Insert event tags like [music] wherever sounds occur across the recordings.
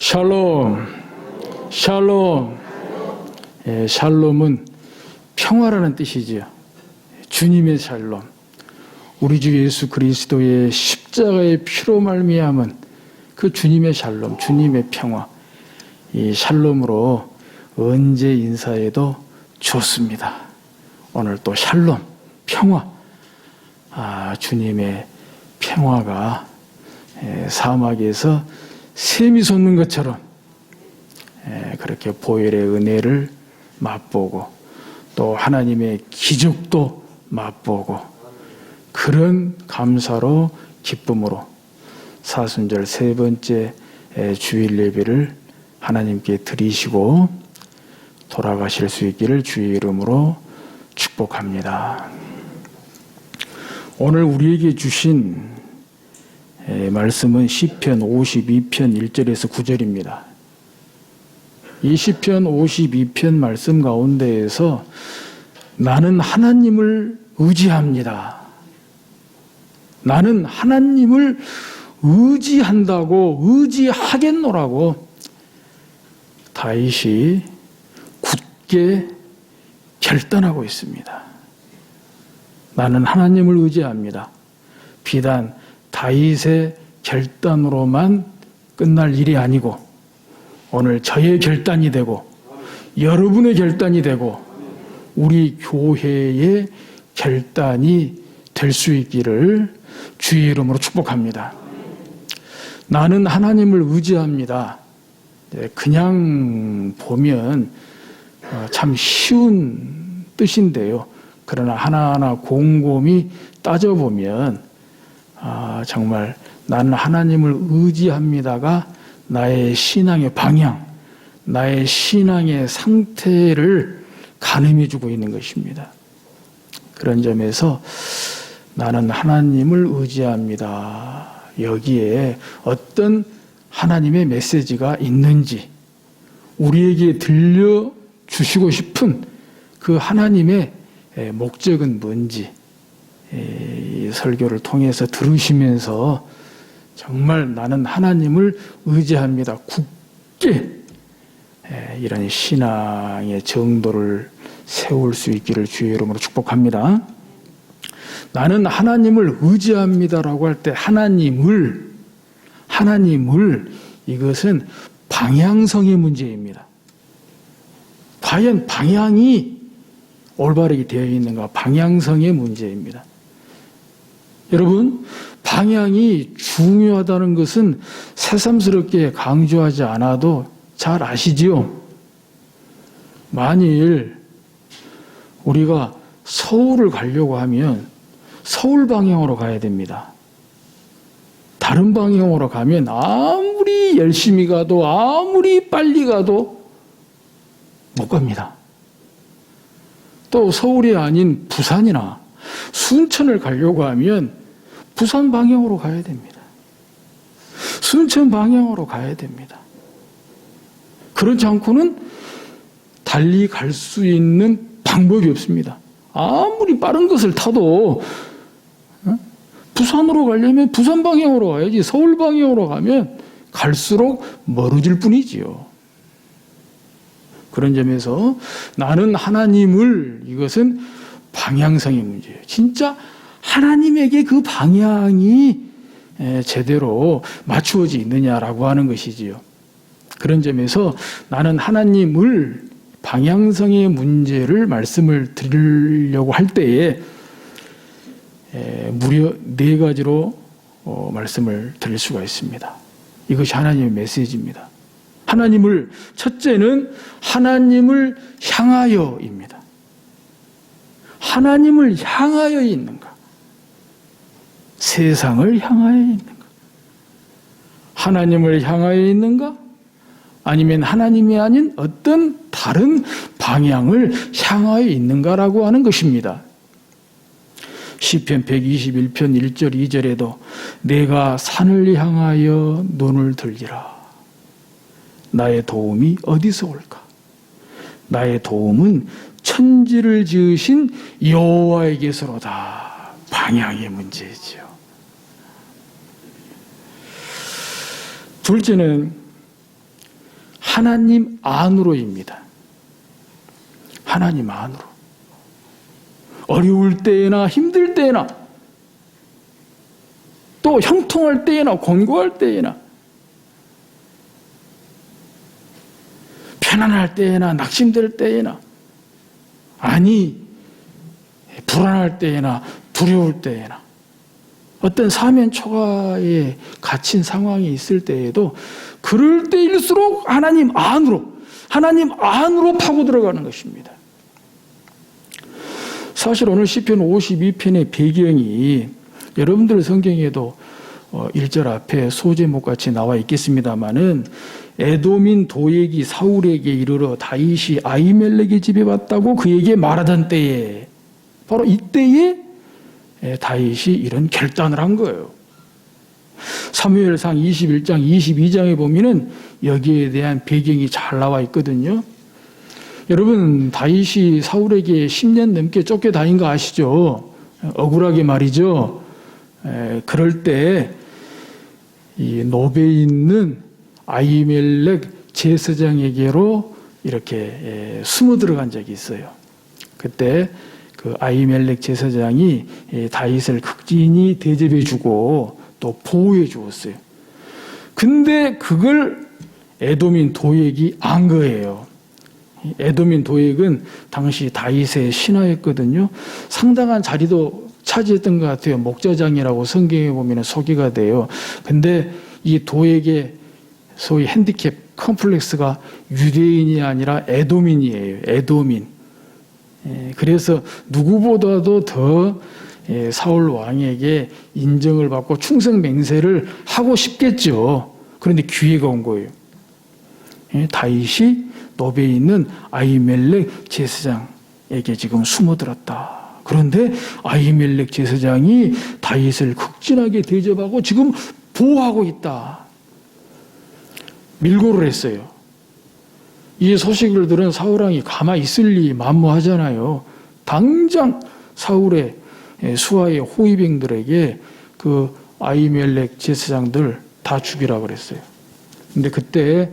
샬롬, 샬롬. 예, 샬롬은 평화라는 뜻이지요. 주님의 샬롬. 우리 주 예수 그리스도의 십자가의 피로 말미암은 그 주님의 샬롬, 주님의 평화. 이 샬롬으로 언제 인사해도 좋습니다. 오늘 또 샬롬, 평화. 아, 주님의 평화가 예, 사막에서 샘이 솟는 것처럼 예, 그렇게 보혈의 은혜를 맛보고 또 하나님의 기적도 맛보고 그런 감사로 기쁨으로 사순절 세 번째 예, 주일 예배를 하나님께 드리시고 돌아가실 수 있기를 주의 이름으로 축복합니다. 오늘 우리에게 주신 에, 말씀은 시편 52편 1절에서 9절입니다. 이 시편 52편 말씀 가운데에서 나는 하나님을 의지합니다. 나는 하나님을 의지한다고 의지하겠노라고 다윗이 굳게 결단하고 있습니다. 나는 하나님을 의지합니다. 비단 다윗의 결단으로만 끝날 일이 아니고 오늘 저의 결단이 되고 여러분의 결단이 되고 우리 교회의 결단이 될 수 있기를 주의 이름으로 축복합니다. 나는 하나님을 의지합니다. 네, 그냥 보면 어, 참 쉬운 뜻인데요. 그러나 하나하나 곰곰이 따져보면 아, 정말 나는 하나님을 의지합니다가 나의 신앙의 방향, 나의 신앙의 상태를 가늠해 주고 있는 것입니다. 그런 점에서 나는 하나님을 의지합니다. 여기에 어떤 하나님의 메시지가 있는지 우리에게 들려 주시고 싶은 그 하나님의 목적은 뭔지 이 설교를 통해서 들으시면서 정말 나는 하나님을 의지합니다. 굳게 이런 신앙의 정도를 세울 수 있기를 주의 이름으로 축복합니다. 나는 하나님을 의지합니다라고 할 때 하나님을 하나님을 이것은 방향성의 문제입니다. 과연 방향이 올바르게 되어 있는가 방향성의 문제입니다. 여러분 방향이 중요하다는 것은 새삼스럽게 강조하지 않아도 잘 아시지요? 만일 우리가 서울을 가려고 하면 서울 방향으로 가야 됩니다. 다른 방향으로 가면 아무리 열심히 가도 아무리 빨리 가도 못 갑니다. 또 서울이 아닌 부산이나 순천을 가려고 하면 부산 방향으로 가야 됩니다. 순천 방향으로 가야 됩니다. 그렇지 않고는 달리 갈 수 있는 방법이 없습니다. 아무리 빠른 것을 타도 어? 부산으로 가려면 부산 방향으로 가야지 서울 방향으로 가면 갈수록 멀어질 뿐이지요. 그런 점에서 나는 하나님을 이것은 방향성의 문제예요. 진짜 하나님에게 그 방향이 제대로 맞추어져 있느냐라고 하는 것이지요. 그런 점에서 나는 하나님을 방향성의 문제를 말씀을 드리려고 할 때에 무려 네 가지로 어, 말씀을 드릴 수가 있습니다. 이것이 하나님의 메시지입니다. 하나님을 첫째는 하나님을 향하여입니다. 하나님을 향하여 있는가? 세상을 향하여 있는가? 하나님을 향하여 있는가? 아니면 하나님이 아닌 어떤 다른 방향을 향하여 있는가라고 하는 것입니다. 시편 121편 1절 2절에도 내가 산을 향하여 눈을 들리라. 나의 도움이 어디서 올까? 나의 도움은 천지를 지으신 여호와에게서로다. 방향의 문제지요. 둘째는 하나님 안으로입니다. 하나님 안으로. 어려울 때나 힘들 때나 또 형통할 때나 권고할 때나 편안할 때나 낙심될 때나 아니 불안할 때나 두려울 때나 어떤 사면 초가에 갇힌 상황이 있을 때에도 그럴 때일수록 하나님 안으로 하나님 안으로 파고 들어가는 것입니다. 사실 오늘 시편 52편의 배경이 여러분들 성경에도 1절 앞에 소제목 같이 나와 있겠습니다마는 에돔인 도액이 사울에게 이르러 다윗이 아이멜렉의 집에 왔다고 그에게 말하던 때에 바로 이때에 다윗이 이런 결단을 한 거예요. 사무엘상 21장 22장에 보면은 여기에 대한 배경이 잘 나와 있거든요. 여러분 다윗이 사울에게 10년 넘게 쫓겨 다닌 거 아시죠? 억울하게 말이죠. 에, 그럴 때 이 노베에 있는 아이멜렉 제사장에게로 이렇게 에, 숨어 들어간 적이 있어요. 그때 그 아이멜렉 제사장이 에, 다윗을 극진히 대접해 주고 또 보호해 주었어요. 근데 그걸 에도민 도액이 안 거예요. 에도민 도액은 당시 다윗의 신하였거든요. 상당한 자리도 차지했던 것 같아요. 목자장이라고 성경에 보면 소개가 돼요. 근데 이 도액의 소위 핸디캡 컴플렉스가 유대인이 아니라 에도민이에요. 에도민. 예, 그래서 누구보다도 더 예, 사울 왕에게 인정을 받고 충성 맹세를 하고 싶겠죠. 그런데 기회가 온 거예요. 예, 다윗이 노베에 있는 아이멜렉 제사장에게 지금 숨어들었다. 그런데 아이멜렉 제사장이 다윗을 극진하게 대접하고 지금 보호하고 있다. 밀고를 했어요. 이 소식을 들은 사울왕이 가만히 있을 리 만무하잖아요. 당장 사울의 수하의 호위병들에게 그 아이멜렉 제사장들 다 죽이라 그랬어요. 근데 그때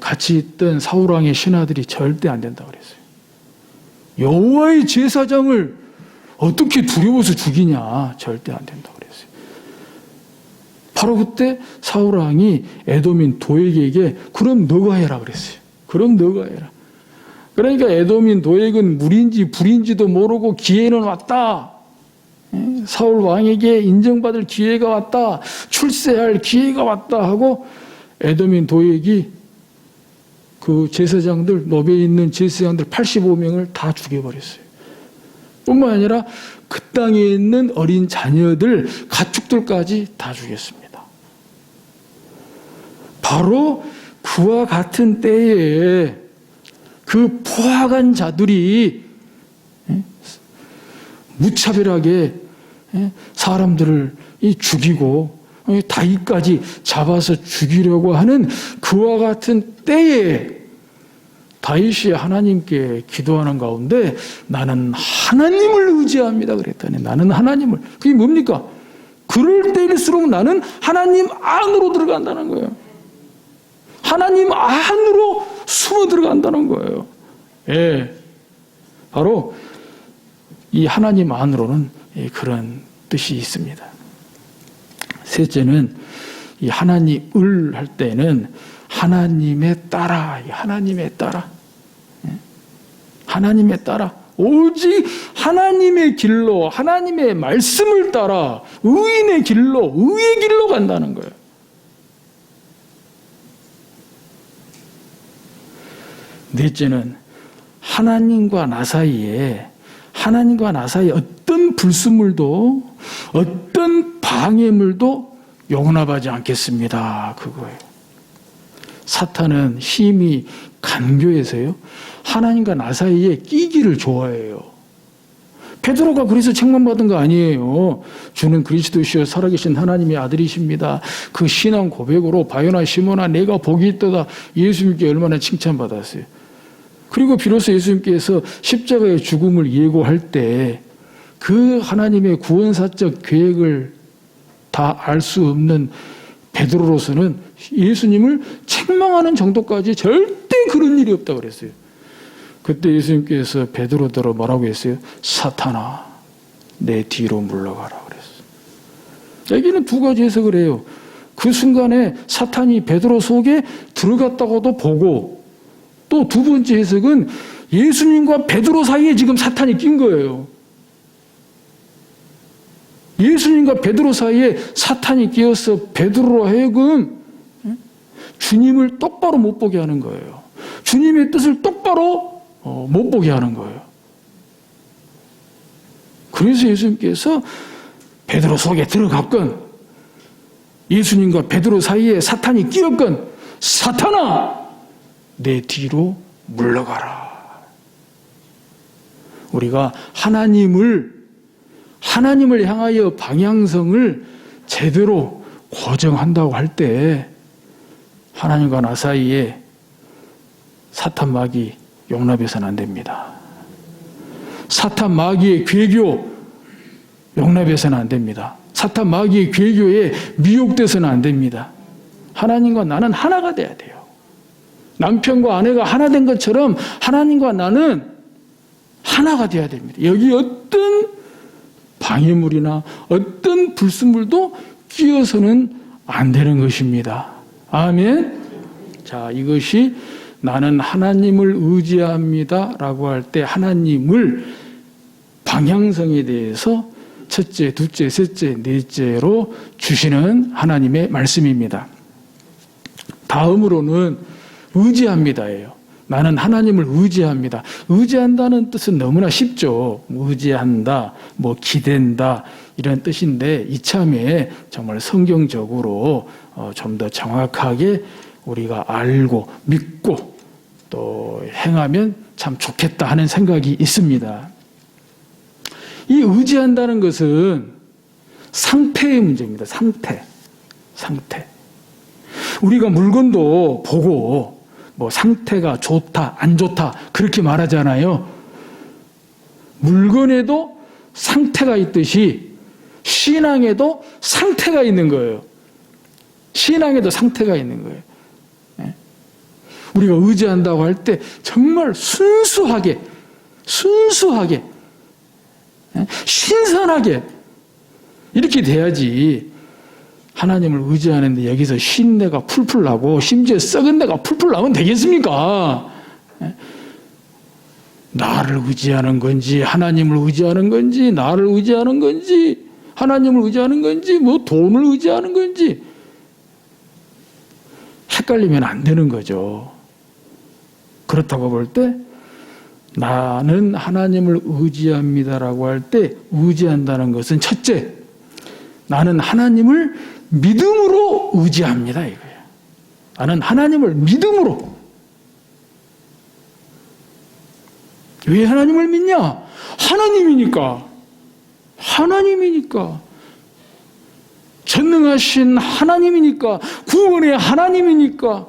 같이 있던 사울왕의 신하들이 절대 안 된다 그랬어요. 여호와의 제사장을 어떻게 두려워서 죽이냐? 절대 안 된다. 바로 그때 사울 왕이 에도민 도액에게 그럼 너가 해라 그랬어요. 그럼 너가 해라. 그러니까 에도민 도액은 물인지 불인지도 모르고 기회는 왔다. 사울 왕에게 인정받을 기회가 왔다. 출세할 기회가 왔다 하고 에도민 도액이 그 제사장들 노베에 있는 제사장들 85명을 다 죽여버렸어요. 뿐만 아니라 그 땅에 있는 어린 자녀들 가축들까지 다 죽였습니다. 바로 그와 같은 때에 그 포악한 자들이 무차별하게 사람들을 죽이고 다윗까지 잡아서 죽이려고 하는 그와 같은 때에 다윗이 하나님께 기도하는 가운데 나는 하나님을 의지합니다 그랬더니 나는 하나님을 그게 뭡니까? 그럴 때일수록 나는 하나님 안으로 들어간다는 거예요. 하나님 안으로 숨어 들어간다는 거예요. 예. 바로 이 하나님 안으로는 그런 뜻이 있습니다. 셋째는 이 하나님을 할 때는 하나님에 따라, 하나님에 따라, 하나님에 따라, 오직 하나님의 길로, 하나님의 말씀을 따라, 의인의 길로, 의의 길로 간다는 거예요. 넷째는 하나님과 나 사이에, 하나님과 나 사이에 어떤 불순물도, 어떤 방해물도 용납하지 않겠습니다. 그거예요. 사탄은 힘이 간교해서요. 하나님과 나 사이에 끼기를 좋아해요. 베드로가 그래서 책망받은 거 아니에요. 주는 그리스도시여 살아계신 하나님의 아들이십니다. 그 신앙 고백으로 바요나 시모나 내가 복이 있도다 예수님께 얼마나 칭찬받았어요. 그리고 비로소 예수님께서 십자가의 죽음을 예고할 때 그 하나님의 구원사적 계획을 다 알 수 없는 베드로로서는 예수님을 책망하는 정도까지 절대 그런 일이 없다고 그랬어요. 그때 예수님께서 베드로더러 뭐라고 했어요? 사탄아, 내 뒤로 물러가라 그랬어요. 여기는 두 가지 해석을 해요. 그 순간에 사탄이 베드로 속에 들어갔다고도 보고 또 두 번째 해석은 예수님과 베드로 사이에 지금 사탄이 낀 거예요. 예수님과 베드로 사이에 사탄이 끼어서 베드로로 하여금 주님을 똑바로 못 보게 하는 거예요. 주님의 뜻을 똑바로 어, 못 보게 하는 거예요. 그래서 예수님께서 베드로 속에 들어갔건 예수님과 베드로 사이에 사탄이 끼었건 사탄아 내 뒤로 물러가라. 우리가 하나님을 하나님을 향하여 방향성을 제대로 고정한다고 할 때 하나님과 나 사이에 사탄 마귀 용납해서는 안 됩니다. 사탄 마귀의 괴교 용납해서는 안 됩니다. 사탄 마귀의 괴교에 미혹돼서는 안 됩니다. 하나님과 나는 하나가 돼야 돼요. 남편과 아내가 하나 된 것처럼 하나님과 나는 하나가 돼야 됩니다. 여기 어떤 방해물이나 어떤 불순물도 끼어서는 안 되는 것입니다. 아멘. 자, 이것이 나는 하나님을 의지합니다. 라고 할 때 하나님을 방향성에 대해서 첫째, 둘째, 셋째, 넷째로 주시는 하나님의 말씀입니다. 다음으로는 의지합니다예요. 나는 하나님을 의지합니다. 의지한다는 뜻은 너무나 쉽죠. 의지한다, 뭐 기댄다 이런 뜻인데 이참에 정말 성경적으로 어, 좀더 정확하게 우리가 알고 믿고 또 행하면 참 좋겠다 하는 생각이 있습니다. 이 의지한다는 것은 상태의 문제입니다. 상태. 상태. 우리가 물건도 보고 뭐 상태가 좋다, 안 좋다, 그렇게 말하잖아요. 물건에도 상태가 있듯이 신앙에도 상태가 있는 거예요. 신앙에도 상태가 있는 거예요. 예? 우리가 의지한다고 할 때 정말 순수하게, 순수하게, 예? 신선하게 이렇게 돼야지 하나님을 의지하는데 여기서 신내가 풀풀 나고 심지어 썩은 내가 풀풀 나면 되겠습니까? 예? 나를 의지하는 건지 하나님을 의지하는 건지 나를 의지하는 건지 하나님을 의지하는 건지 뭐 돈을 의지하는 건지 헷갈리면 안 되는 거죠. 그렇다고 볼 때 나는 하나님을 의지합니다라고 할 때 의지한다는 것은 첫째 나는 하나님을 믿음으로 의지합니다 이거예요. 나는 하나님을 믿음으로 왜 하나님을 믿냐? 하나님이니까. 하나님이니까. 전능하신 하나님이니까. 구원의 하나님이니까.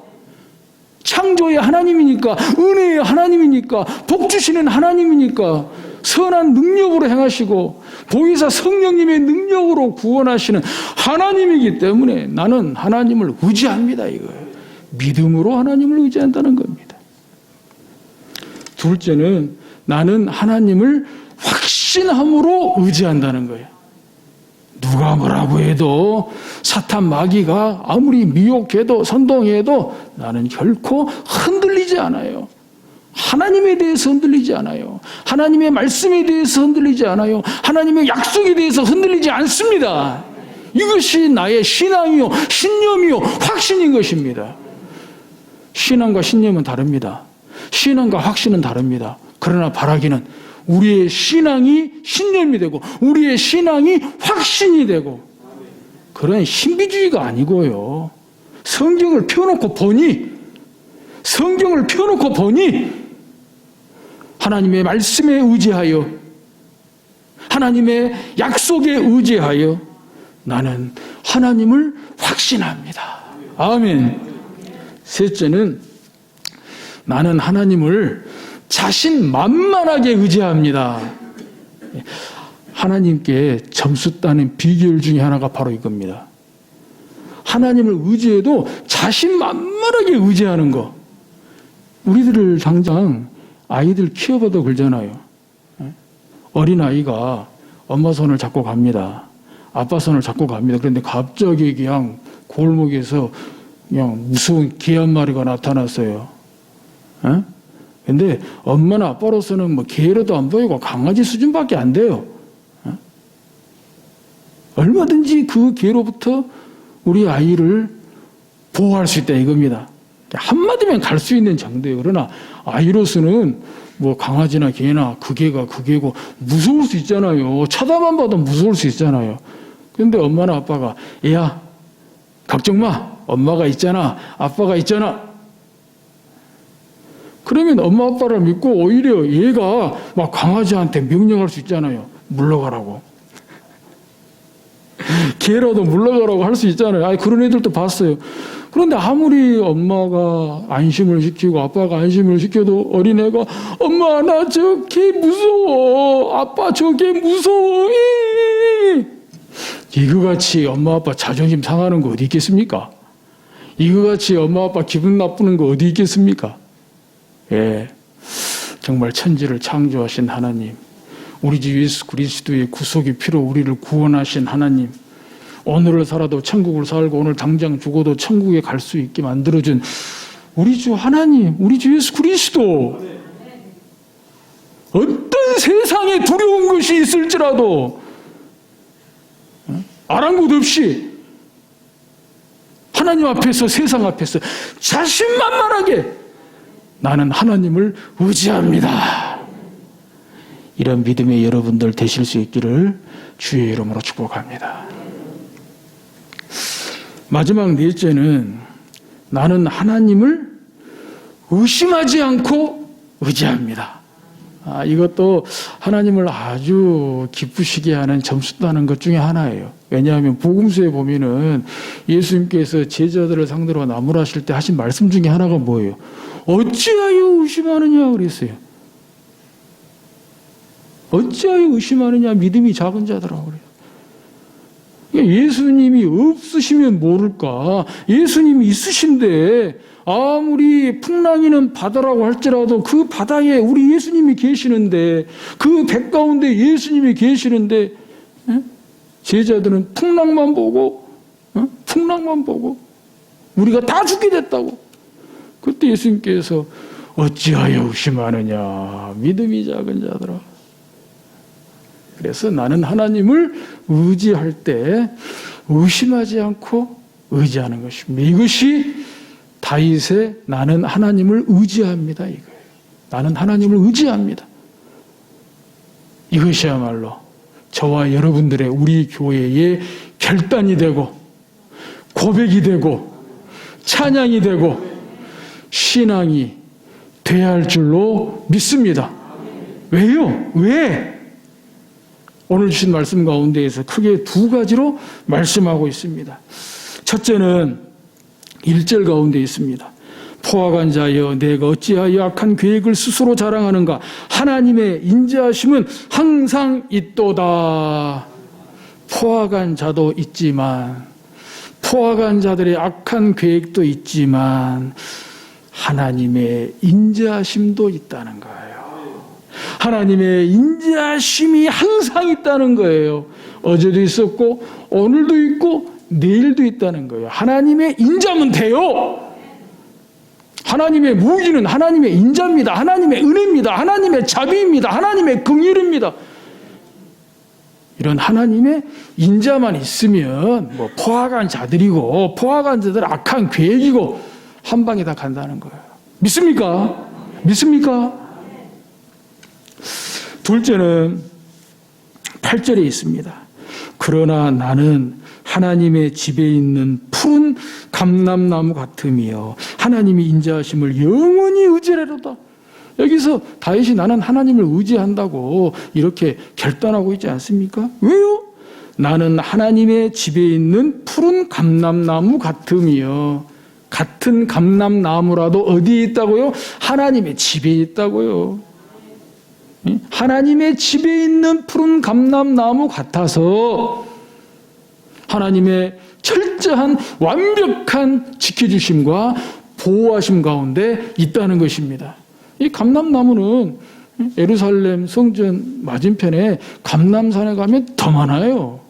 창조의 하나님이니까. 은혜의 하나님이니까. 복 주시는 하나님이니까. 선한 능력으로 행하시고 보이사 성령님의 능력으로 구원하시는 하나님이기 때문에 나는 하나님을 의지합니다 이거예요. 믿음으로 하나님을 의지한다는 겁니다. 둘째는 나는 하나님을 확신함으로 의지한다는 거예요. 누가 뭐라고 해도 사탄 마귀가 아무리 미혹해도 선동해도 나는 결코 흔들리지 않아요. 하나님에 대해서 흔들리지 않아요. 하나님의 말씀에 대해서 흔들리지 않아요. 하나님의 약속에 대해서 흔들리지 않습니다. 이것이 나의 신앙이요, 신념이요, 확신인 것입니다. 신앙과 신념은 다릅니다. 신앙과 확신은 다릅니다. 그러나 바라기는 우리의 신앙이 신념이 되고 우리의 신앙이 확신이 되고 그런 신비주의가 아니고요. 성경을 펴놓고 보니 성경을 펴놓고 보니 하나님의 말씀에 의지하여 하나님의 약속에 의지하여 나는 하나님을 확신합니다. 아멘. 셋째는 나는 하나님을 자신 만만하게 의지합니다. 하나님께 점수 따는 비결 중에 하나가 바로 이겁니다. 하나님을 의지해도 자신 만만하게 의지하는 거. 우리들을 당장 아이들 키워봐도 그러잖아요. 어린 아이가 엄마 손을 잡고 갑니다. 아빠 손을 잡고 갑니다. 그런데 갑자기 그냥 골목에서 그냥 무서운 개 한 마리가 나타났어요. 에? 근데 엄마나 아빠로서는 뭐 개로도 안 보이고 강아지 수준밖에 안 돼요. 에? 얼마든지 그 개로부터 우리 아이를 보호할 수 있다 이겁니다. 한마디면 갈 수 있는 정도예요. 그러나 아이로서는 뭐 강아지나 개나 그 개가 그 개고 무서울 수 있잖아요. 쳐다만 봐도 무서울 수 있잖아요. 근데 엄마나 아빠가 야 걱정 마 엄마가 있잖아 아빠가 있잖아 그러면 엄마 아빠를 믿고 오히려 얘가 막 강아지한테 명령할 수 있잖아요 물러가라고 [laughs] 개라도 물러가라고 할 수 있잖아요 아니 그런 애들도 봤어요 그런데 아무리 엄마가 안심을 시키고 아빠가 안심을 시켜도 어린애가 엄마 나 저 개 무서워 아빠 저 개 무서워 이. 이거 같이 엄마 아빠 자존심 상하는 거 어디 있겠습니까? 이거 같이 엄마 아빠 기분 나쁘는 거 어디 있겠습니까? 예. 정말 천지를 창조하신 하나님, 우리 주 예수 그리스도의 구속의 피로 우리를 구원하신 하나님, 오늘을 살아도 천국을 살고 오늘 당장 죽어도 천국에 갈 수 있게 만들어준 우리 주 하나님, 우리 주 예수 그리스도. 어떤 세상에 두려운 것이 있을지라도 아랑곳 없이 하나님 앞에서 세상 앞에서 자신만만하게 나는 하나님을 의지합니다. 이런 믿음의 여러분들 되실 수 있기를 주의 이름으로 축복합니다. 마지막 넷째는 나는 하나님을 의심하지 않고 의지합니다. 아, 이것도 하나님을 아주 기쁘시게 하는 점수다는 것 중에 하나예요. 왜냐하면 복음서에 보면은 예수님께서 제자들을 상대로 나무라실 때 하신 말씀 중에 하나가 뭐예요? 어찌하여 의심하느냐 그랬어요. 어찌하여 의심하느냐 믿음이 작은 자들아 그래요. 예수님이 없으시면 모를까? 예수님이 있으신데 아무리 풍랑이는 바다라고 할지라도 그 바다에 우리 예수님이 계시는데 그배 가운데 예수님이 계시는데 에? 제자들은 풍랑만 보고 어? 풍랑만 보고 우리가 다 죽게 됐다고 그때 예수님께서 어찌하여 의심하느냐 믿음이 작은 자들아 그래서 나는 하나님을 의지할 때 의심하지 않고 의지하는 것입니다. 이것이 다윗의 나는 하나님을 의지합니다. 이거예요. 나는 하나님을 의지합니다. 이것이야말로 저와 여러분들의 우리 교회의 결단이 되고 고백이 되고 찬양이 되고 신앙이 돼야 할 줄로 믿습니다. 왜요? 왜? 오늘 주신 말씀 가운데에서 크게 두 가지로 말씀하고 있습니다. 첫째는 1절 가운데 있습니다. 포화간 자여 내가 어찌하여 악한 계획을 스스로 자랑하는가 하나님의 인자하심은 항상 있도다. 포화간 자도 있지만 포화간 자들의 악한 계획도 있지만 하나님의 인자하심도 있다는 거예요. 하나님의 인자심이 항상 있다는 거예요. 어제도 있었고 오늘도 있고 내일도 있다는 거예요. 하나님의 인자면 돼요. 하나님의 무기는 하나님의 인자입니다. 하나님의 은혜입니다. 하나님의 자비입니다. 하나님의 긍휼입니다. 이런 하나님의 인자만 있으면 뭐 포화간 자들이고 포화간 자들 악한 계획이고 한 방에 다 간다는 거예요. 믿습니까? 믿습니까? 둘째는 8절에 있습니다. 그러나 나는 하나님의 집에 있는 푸른 감람나무 같으며 하나님이 인자하심을 영원히 의지하로다. 여기서 다윗이 나는 하나님을 의지한다고 이렇게 결단하고 있지 않습니까? 왜요? 나는 하나님의 집에 있는 푸른 감람나무 같으며 같은 감람나무라도 어디에 있다고요? 하나님의 집에 있다고요. 하나님의 집에 있는 푸른 감람나무 같아서 하나님의 철저한 완벽한 지켜주심과 보호하심 가운데 있다는 것입니다. 이 감람나무는 예루살렘 성전 맞은편에 감람산에 가면 더 많아요.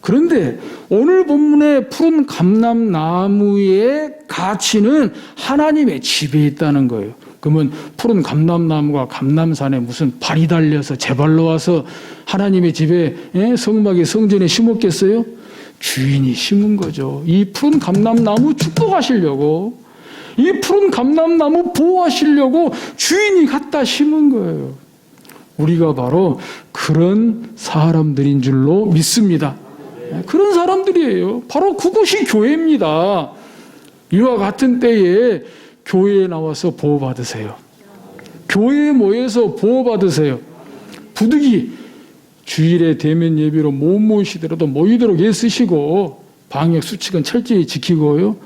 그런데 오늘 본문의 푸른 감람나무의 가치는 하나님의 집에 있다는 거예요. 그러면 푸른 감람나무가 감람산에 무슨 발이 달려서 제발로 와서 하나님의 집에 예? 성막의 성전에 심었겠어요? 주인이 심은 거죠. 이 푸른 감람나무 축복하시려고 이 푸른 감람나무 보호하시려고 주인이 갖다 심은 거예요. 우리가 바로 그런 사람들인 줄로 믿습니다. 그런 사람들이에요. 바로 그것이 교회입니다. 이와 같은 때에 교회에 나와서 보호받으세요. 교회에 모여서 보호받으세요. 부득이 주일에 대면 예배로 못 모이시더라도 모이도록 애쓰시고 방역 수칙은 철저히 지키고요.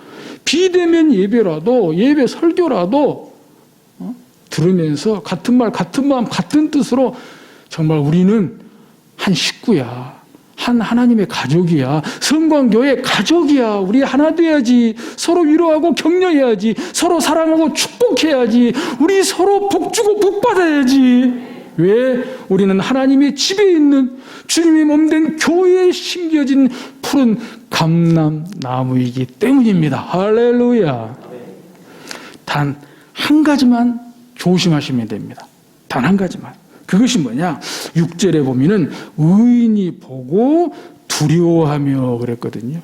비대면 예배라도 예배 설교라도 어? 들으면서 같은 말 같은 마음 같은 뜻으로 정말 우리는 한 식구야. 한 하나님의 가족이야. 성광교회 가족이야. 우리 하나 돼야지. 서로 위로하고 격려해야지. 서로 사랑하고 축복해야지. 우리 서로 복 주고 복 받아야지. 왜? 우리는 하나님의 집에 있는 주님의 몸된 교회에 심겨진 푸른 감람나무이기 때문입니다. 할렐루야. 단 한 가지만 조심하시면 됩니다. 단 한 가지만. 그것이 뭐냐? 6절에 보면은 의인이 보고 두려워하며 그랬거든요.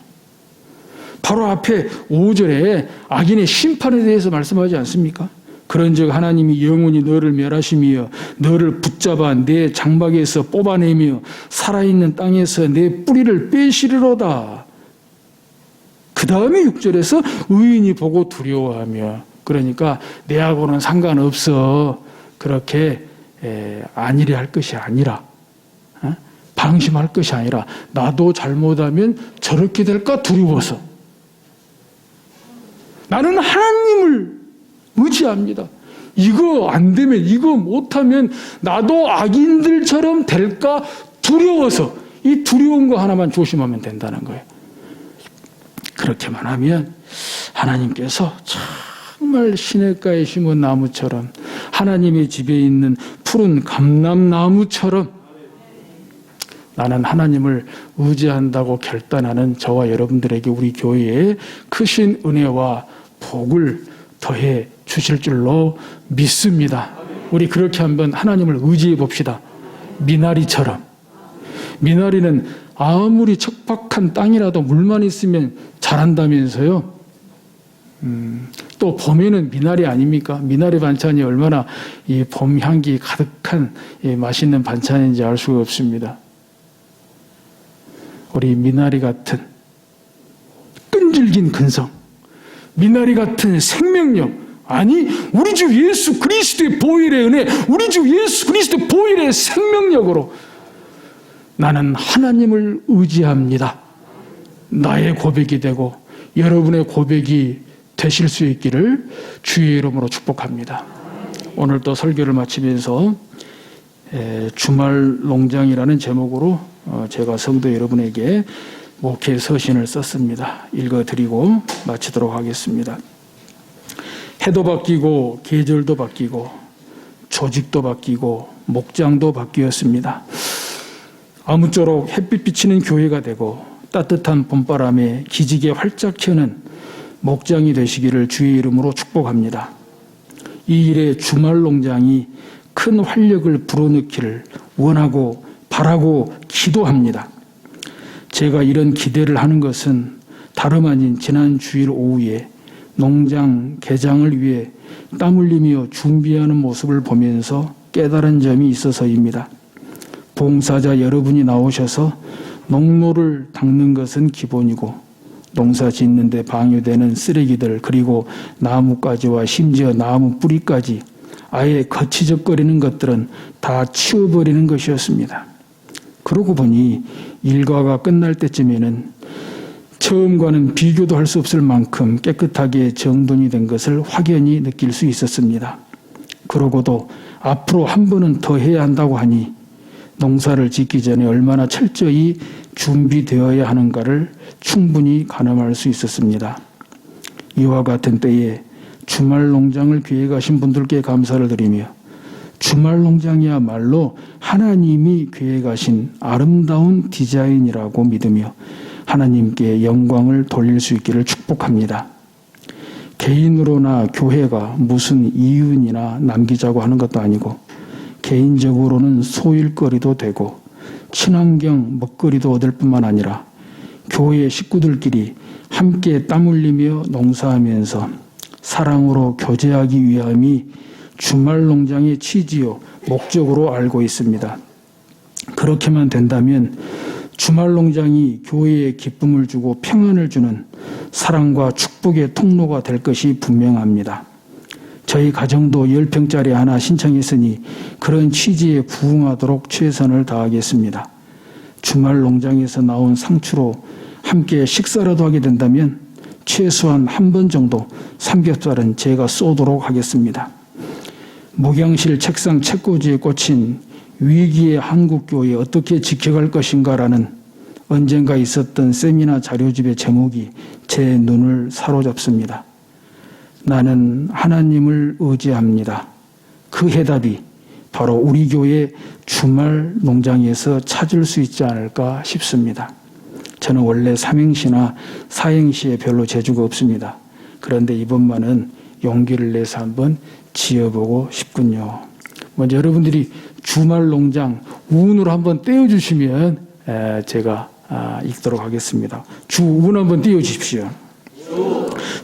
바로 앞에 5절에 악인의 심판에 대해서 말씀하지 않습니까? 그런즉 하나님이 영원히 너를 멸하시며 너를 붙잡아 내 장막에서 뽑아내며 살아있는 땅에서 내 뿌리를 빼시리로다. 그 다음에 6절에서 의인이 보고 두려워하며 그러니까 내하고는 상관없어 그렇게 에, 안일히 할 것이 아니라 어? 방심할 것이 아니라 나도 잘못하면 저렇게 될까 두려워서 나는 하나님을 의지합니다. 이거 안 되면 이거 못하면 나도 악인들처럼 될까 두려워서 이 두려운 거 하나만 조심하면 된다는 거예요. 그렇게만 하면 하나님께서 정말 시냇가에 심은 나무처럼 하나님의 집에 있는 푸른 감람나무처럼 나는 하나님을 의지한다고 결단하는 저와 여러분들에게 우리 교회에 크신 은혜와 복을 더해 주실 줄로 믿습니다. 우리 그렇게 한번 하나님을 의지해 봅시다. 미나리처럼. 미나리는 아무리 척박한 땅이라도 물만 있으면 자란다면서요. 음, 또 봄에는 미나리 아닙니까? 미나리 반찬이 얼마나 이 봄 향기 가득한 이 맛있는 반찬인지 알 수가 없습니다. 우리 미나리 같은 끈질긴 근성, 미나리 같은 생명력, 아니 우리 주 예수 그리스도의 보일의 은혜, 우리 주 예수 그리스도의 보일의 생명력으로 나는 하나님을 의지합니다. 나의 고백이 되고 여러분의 고백이 되실 수 있기를 주의 이름으로 축복합니다. 오늘 또 설교를 마치면서 주말 농장이라는 제목으로 어, 제가 성도 여러분에게 목회 서신을 썼습니다. 읽어드리고 마치도록 하겠습니다. 해도 바뀌고 계절도 바뀌고 조직도 바뀌고 목장도 바뀌었습니다. 아무쪼록 햇빛 비치는 교회가 되고 따뜻한 봄바람에 기지개 활짝 켜는 목장이 되시기를 주의 이름으로 축복합니다. 이 일에 주말 농장이 큰 활력을 불어넣기를 원하고 바라고 기도합니다. 제가 이런 기대를 하는 것은 다름 아닌 지난 주일 오후에 농장 개장을 위해 땀 흘리며 준비하는 모습을 보면서 깨달은 점이 있어서입니다. 봉사자 여러분이 나오셔서 농로를 닦는 것은 기본이고 농사 짓는데 방해되는 쓰레기들 그리고 나뭇가지와 심지어 나무 뿌리까지 아예 거치적거리는 것들은 다 치워버리는 것이었습니다. 그러고 보니 일과가 끝날 때쯤에는 처음과는 비교도 할 수 없을 만큼 깨끗하게 정돈이 된 것을 확연히 느낄 수 있었습니다. 그러고도 앞으로 한 번은 더 해야 한다고 하니 농사를 짓기 전에 얼마나 철저히 준비되어야 하는가를 충분히 가늠할 수 있었습니다. 이와 같은 때에 주말 농장을 계획하신 분들께 감사를 드리며 주말 농장이야말로 하나님이 계획하신 아름다운 디자인이라고 믿으며 하나님께 영광을 돌릴 수 있기를 축복합니다. 개인으로나 교회가 무슨 이윤이나 남기자고 하는 것도 아니고 개인적으로는 소일거리도 되고 친환경 먹거리도 얻을 뿐만 아니라 교회 식구들끼리 함께 땀 흘리며 농사하면서 사랑으로 교제하기 위함이 주말 농장의 취지요 목적으로 알고 있습니다. 그렇게만 된다면 주말 농장이 교회에 기쁨을 주고 평안을 주는 사랑과 축복의 통로가 될 것이 분명합니다. 저희 가정도 10평짜리 하나 신청했으니 그런 취지에 부응하도록 최선을 다하겠습니다. 주말 농장에서 나온 상추로 함께 식사라도 하게 된다면 최소한 한 번 정도 삼겹살은 제가 쏘도록 하겠습니다. 목양실 책상 책꽂이에 꽂힌 위기의 한국교회 어떻게 지켜갈 것인가라는 언젠가 있었던 세미나 자료집의 제목이 제 눈을 사로잡습니다. 나는 하나님을 의지합니다. 그 해답이 바로 우리 교회 주말 농장에서 찾을 수 있지 않을까 싶습니다. 저는 원래 삼행시나 사행시에 별로 재주가 없습니다. 그런데 이번만은 용기를 내서 한번 지어보고 싶군요. 먼저 여러분들이 주말 농장 운으로 한번 떼어 주시면 에, 제가 아, 읽도록 하겠습니다. 주운 한번 띄워 주십시오.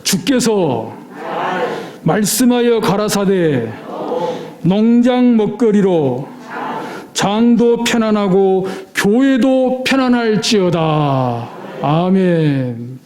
주께서 말씀하여 가라사대 농장 먹거리로 장도 편안하고 교회도 편안할지어다. 아멘.